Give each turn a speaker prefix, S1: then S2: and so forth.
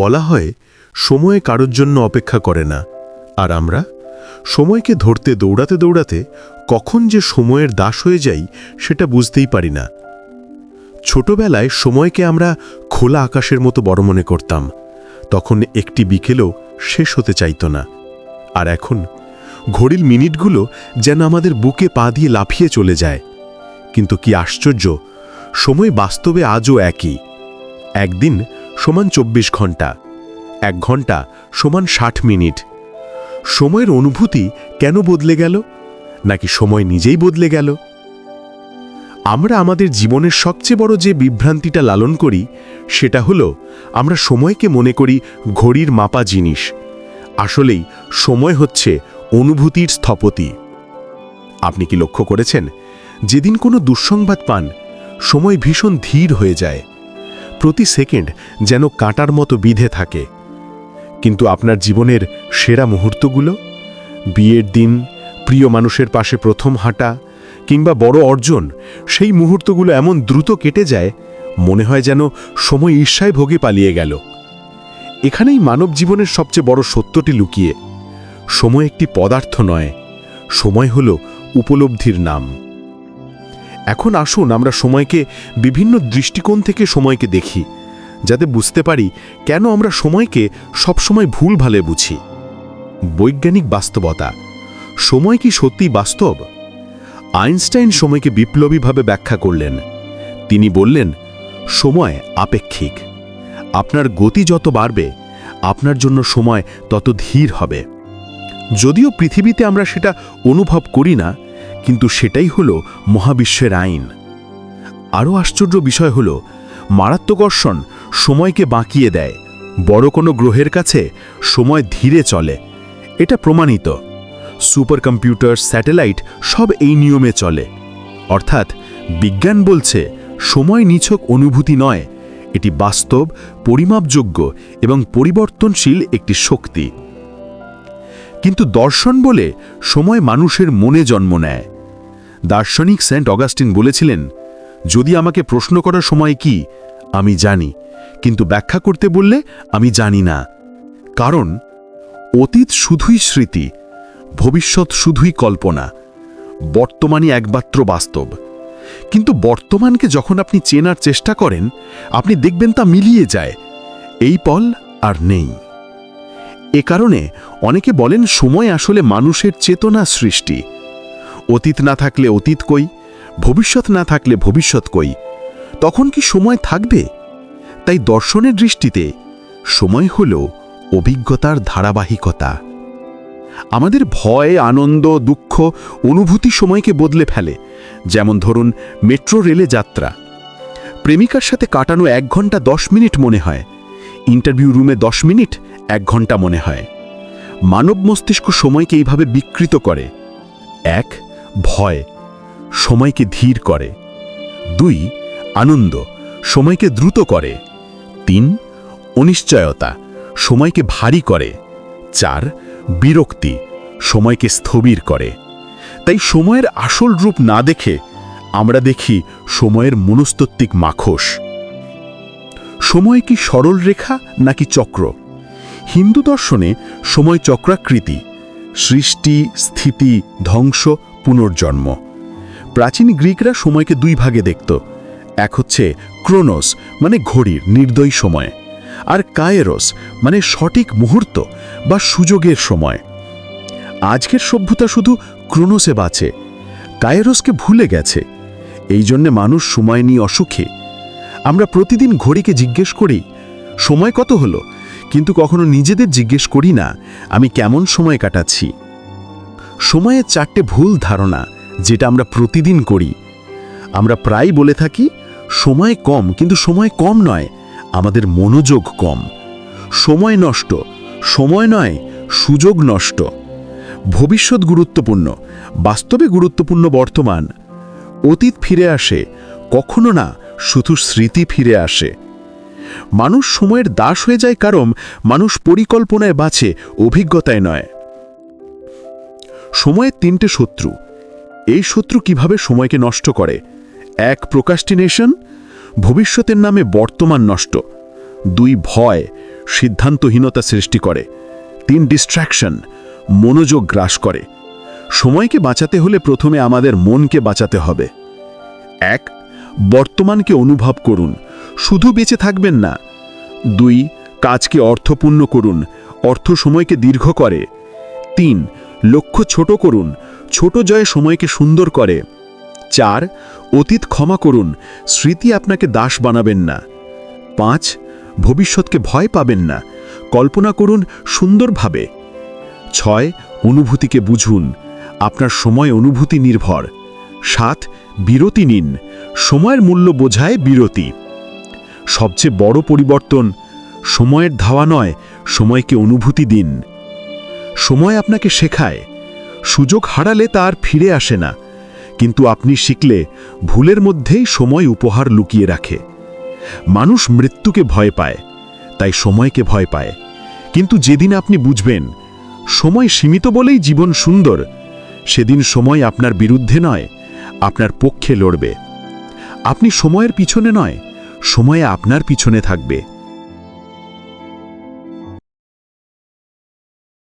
S1: বলা হয়, সময়ে কারোর জন্য অপেক্ষা করে না। আর আমরা, সময়কে ধরতে দৌড়াতে দৌড়াতে কখন যে সময়ের দাস হয়ে যাই, সেটা বুঝতেই পারি না। ছোটবেলায় সময়কে আমরা খোলা আকাশের মতো বড় মনে করতাম। তখন একটি বিকেলও শেষ হতে চাইত না। আর এখন, ঘড়ির মিনিটগুলো যেন আমাদের বুকে পা দিয়ে লাফিয়ে চলে যায়। কিন্তু কি আশ্চর্য, সময় বাস্তবে আজও একই। একদিন সমান চব্বিশ ঘণ্টা, এক ঘণ্টা সমান ষাট মিনিট। সময়ের অনুভূতি কেন বদলে গেল? নাকি সময় নিজেই বদলে গেল? আমরা আমাদের জীবনের সবচেয়ে বড় যে বিভ্রান্তিটা লালন করি, সেটা হলো আমরা সময়কে মনে করি ঘড়ির মাপা জিনিস। আসলেই সময় হচ্ছে অনুভূতির স্থপতি। আপনি কি লক্ষ্য করেছেন? যেদিন কোনো দুঃসংবাদ পান, সময় ভীষণ ধীর হয়ে যায়। প্রতি সেকেন্ড যেন কাঁটার মতো বিধে থাকে। কিন্তু আপনার জীবনের সেরা মুহূর্তগুলো? বিয়ের দিন, প্রিয় মানুষের পাশে প্রথম হাঁটা, কিংবা বড় অর্জন, সেই মুহূর্তগুলো এমন দ্রুত কেটে যায়, মনে হয় যেন সময় ঈর্ষায় ভোগে পালিয়ে গেল। এখানেই মানব জীবনের সবচেয়ে বড় সত্যটি লুকিয়ে। সময় একটি পদার্থ নয়, সময় হল উপলব্ধির নাম। এখন আসুন আমরা সময়কে, বিভিন্ন দৃষ্টিকোণ থেকে সময়কে দেখি, যাতে বুঝতে পারি কেন আমরা সময়কে সবসময় ভুল ভালে বুঝি। বৈজ্ঞানিক বাস্তবতা, সময় কি সত্যি বাস্তব? আইনস্টাইন সময়কে বিপ্লবীভাবে ব্যাখ্যা করলেন। তিনি বললেন, সময় আপেক্ষিক। আপনার গতি যত বাড়বে, আপনার জন্য সময় তত ধীর হবে। যদিও পৃথিবীতে আমরা সেটা অনুভব করি না কিন্তু সেটাই হল মহাবিশ্বের আইন। আরও আশ্চর্য বিষয় হল মারাত্মকর্ষণ সময়কে বাঁকিয়ে দেয়। বড় কোনো গ্রহের কাছে সময় ধীরে চলে। এটা প্রমাণিত। সুপার কম্পিউটার স্যাটেলাইট সব এই নিয়মে চলে। অর্থাৎ বিজ্ঞান বলছে, সময় নিছক অনুভূতি নয়, এটি বাস্তব, পরিমাপযোগ্য এবং পরিবর্তনশীল একটি শক্তি। কিন্তু দর্শন বলে সময় মানুষের মনে জন্ম নেয়। দার্শনিক সেন্ট অগাস্টিন বলেছিলেন, যদি আমাকে প্রশ্ন করার সময় কি, আমি জানি, কিন্তু ব্যাখ্যা করতে বললে আমি জানি না। কারণ, অতীত শুধুই স্মৃতি, ভবিষ্যৎ শুধুই কল্পনা, বর্তমানই একমাত্র বাস্তব। কিন্তু বর্তমানকে যখন আপনি চেনার চেষ্টা করেন, আপনি দেখবেন তা মিলিয়ে যায়, এই পল আর নেই। এ কারণে অনেকে বলেন, সময় আসলে মানুষের চেতনা সৃষ্টি। অতীত না থাকলে অতীত কই, ভবিষ্যৎ না থাকলে ভবিষ্যৎ কই, তখন কি সময় থাকবে? তাই দর্শনের দৃষ্টিতে সময় হল অভিজ্ঞতার ধারাবাহিকতা। আমাদের ভয়, আনন্দ, দুঃখ, অনুভূতি সময়কে বদলে ফেলে। যেমন ধরুন, মেট্রো রেলে যাত্রা। প্রেমিকার সাথে কাটানো এক ঘণ্টা দশ মিনিট মনে হয়। ইন্টারভিউ রুমে দশ মিনিট, এক ঘণ্টা মনে হয়। মানব মস্তিষ্ক সময়কে এইভাবে বিকৃত করে। এক ভয়, সময়কে ধীর করে। দুই, আনন্দ, সময়কে দ্রুত করে। তিন, অনিশ্চয়তা, সময়কে ভারী করে। চার, বিরক্তি, সময়কে স্থবির করে। তাই সময়ের আসল রূপ না দেখে আমরা দেখি সময়ের মনস্তত্ত্বিক মাখস সময় কি সরল রেখা নাকি চক্র? হিন্দু দর্শনে সময় চক্রাকৃতি, সৃষ্টি, স্থিতি, ধ্বংস পুনর্জন্ম। প্রাচীন গ্রিকরা সময়কে দুই ভাগে দেখত। এক হচ্ছে ক্রোনোস মানে ঘড়ির নির্দয়ী সময়, আর কায়েরোস মানে সঠিক মুহূর্ত বা সুযোগের সময়। আজকের সভ্যতা শুধু ক্রোনোসে বাঁচে, কায়েরোসকে ভুলে গেছে। এই জন্যে মানুষ সময় নিয়ে অসুখী। আমরা প্রতিদিন ঘড়িকে জিজ্ঞেস করি, সময় কত হলো? কিন্তু কখনো নিজেদের জিজ্ঞেস করি না, আমি কেমন সময় কাটাচ্ছি? সময়ের চারটে ভুল ধারণা যেটা আমরা প্রতিদিন করি। আমরা প্রায় বলে থাকি, সময় কম কিন্তু সময় কম নয়, আমাদের মনোযোগ কম। সময় নষ্ট, সময় নয়, সুযোগ নষ্ট। ভবিষ্যৎ গুরুত্বপূর্ণ, বাস্তবে গুরুত্বপূর্ণ বর্তমান। অতীত ফিরে আসে, কখনো না, শুধু স্মৃতি ফিরে আসে। মানুষ সময়ের দাস হয়ে যায় কারণ মানুষ পরিকল্পনায় বাঁচে, অভিজ্ঞতায় নয়। সময়ের তিনটে শত্রু। এই শত্রু কীভাবে সময়কে নষ্ট করে? এক প্রকাস্টিনেশন ভবিষ্যতের নামে বর্তমান নষ্ট। দুই, ভয়,
S2: সিদ্ধান্তহীনতা সৃষ্টি করে। তিন ডিস্ট্র্যাকশন মনোযোগ গ্রাস করে। সময়কে বাঁচাতে হলে প্রথমে আমাদের মনকে বাঁচাতে হবে। এক, বর্তমানকে অনুভব করুন। শুধু বেঁচে থাকবেন না। দুই, কাজকে অর্থপূর্ণ করুন। অর্থ সময়কে দীর্ঘ করে। তিন লক্ষ্য ছোট করুন। ছোট জয় সময়কে সুন্দর করে। চার, অতীত ক্ষমা করুন। স্মৃতি আপনাকে দাস বানাবেন না। পাঁচ, ভবিষ্যৎকে ভয় পাবেন না। কল্পনা করুন সুন্দরভাবে। ছয়, অনুভূতিকে বুঝুন। আপনার সময় অনুভূতি নির্ভর। সাত, বিরতি নিন। সময়ের মূল্য বোঝায় বিরতি। সবচেয়ে বড় পরিবর্তন, সময়ের ধাওয়া নয়, সময়কে অনুভূতি দিন। সময় আপনাকে শেখায়। সুযোগ হারালে তার ফিরে আসে না। কিন্তু আপনি শিখলে ভুলের মধ্যেই সময় উপহার লুকিয়ে রাখে। মানুষ মৃত্যুকে ভয় পায়, তাই সময়কে ভয় পায়। কিন্তু যেদিন আপনি বুঝবেন, সময় সীমিত বলেই জীবন সুন্দর, সেদিন সময় আপনার বিরুদ্ধে নয়, আপনার পক্ষে লড়বে। আপনি সময়ের পিছনে নয়, সময়ে আপনার পিছনে থাকবে।